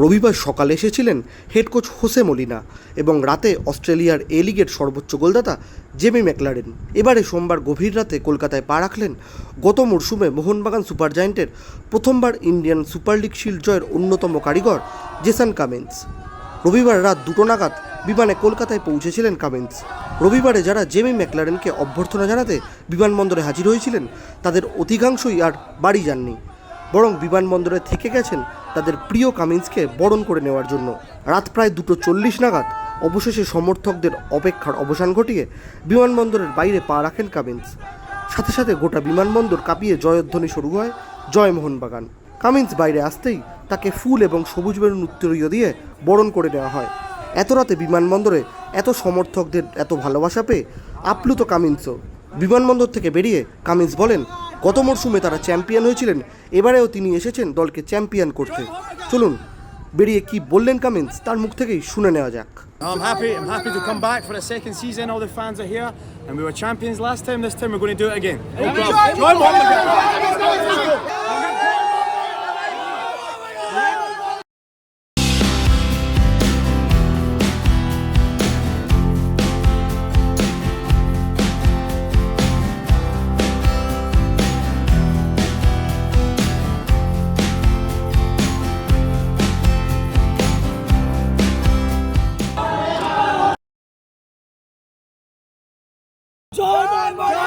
রবিবার সকালে এসেছিলেন হেড কোচ হোসে মলিনা এবং রাতে অস্ট্রেলিয়ার এ লিগের সর্বোচ্চ গোলদাতা জেমি ম্যাকলারেন। এবারে সোমবার গভীর রাতে কলকাতায় পা রাখলেন গত মরশুমে মোহনবাগান সুপার জায়েন্টের প্রথমবার ইন্ডিয়ান সুপার লিগ শিল্ড জয়ের অন্যতম কারিগর জেসান কামিন্স। রবিবার রাত দুটো নাগাদ বিমানে কলকাতায় পৌঁছেছিলেন কামিন্স। রবিবারে যারা জেমি ম্যাকলারেনকে অভ্যর্থনা জানাতে বিমানবন্দরে হাজির হয়েছিলেন, তাদের অধিকাংশই আর বাড়ি যাননি। বরং বিমানবন্দরে থেকে গেছেন তাদের প্রিয় কামিন্সকে বরণ করে নেওয়ার জন্য। রাত প্রায় দুটো চল্লিশ নাগাদ অবশেষে সমর্থকদের অপেক্ষার অবসান ঘটিয়ে বিমানবন্দরের বাইরে পা রাখেন কামিন্স। সাথে সাথে গোটা বিমানবন্দর কাঁপিয়ে জয়ধ্বনি শুরু হয় জয় মোহনবাগান। কামিন্স বাইরে আসতেই তাকে ফুল এবং সবুজ বেলুন উত্তরীয় দিয়ে বরণ করে নেওয়া হয়। এত রাতে বিমানবন্দরে এত সমর্থকদের এত ভালোবাসা পেয়ে আপ্লুত কামিন্সও বিমানবন্দর থেকে বেরিয়ে কামিন্স বলেন গত মরশুমে তারা চ্যাম্পিয়ন হয়েছিলেন এবারেও তিনি এসেছেন দলকে চ্যাম্পিয়ন করতে চলুন বেরিয়ে কি বললেন কামিন্স তার মুখ থেকেই শুনে নেওয়া যাক I'm happy. I'm happy to come back for a second season. All the fans are here, and we were champions last time. This time we're going to do it again. Joy Bye, buddy.